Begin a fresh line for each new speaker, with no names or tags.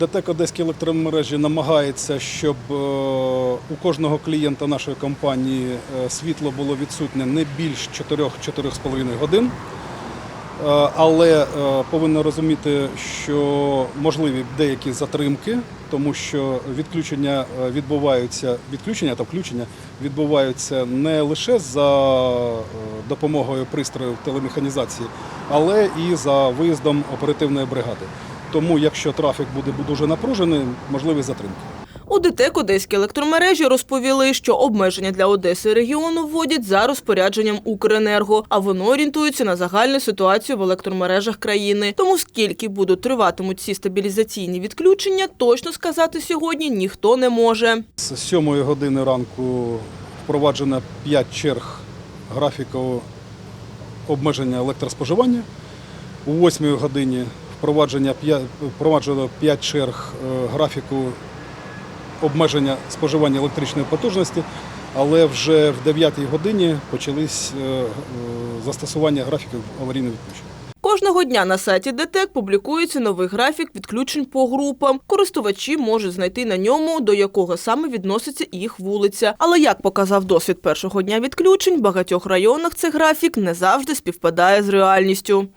ДТЕК Одеські електромережі намагається, щоб е, у кожного клієнта нашої компанії е, світло було відсутнє не більш 4-4,5 годин. Е, Але повинно розуміти, що можливі деякі затримки, тому що відключення відбуваються, відключення та включення відбуваються не лише за допомогою пристроїв телемеханізації, але і за виїздом оперативної бригади. Тому, якщо трафік буде дуже напружений, можливі затримки.
У ДТЕК Одеські електромережі розповіли, що обмеження для Одеси регіону вводять за розпорядженням Укренерго, а воно орієнтується на загальну ситуацію в електромережах країни. Тому скільки будуть триватимуть ці стабілізаційні відключення, точно сказати сьогодні ніхто не може.
З 7 години ранку впроваджено 5 черг графіку обмеження електроспоживання. У 8 годині впровадження впроваджено 5 черг е, графіку обмеження споживання електричної потужності, але вже в 9 годині почались е, е, застосування графіків аварійного відключення.
Кожного дня на сайті ДТЕК публікується новий графік відключень по групам. Користувачі можуть знайти на ньому, до якого саме відноситься їх вулиця. Але як показав досвід першого дня відключень, в багатьох районах цей графік не завжди співпадає з реальністю.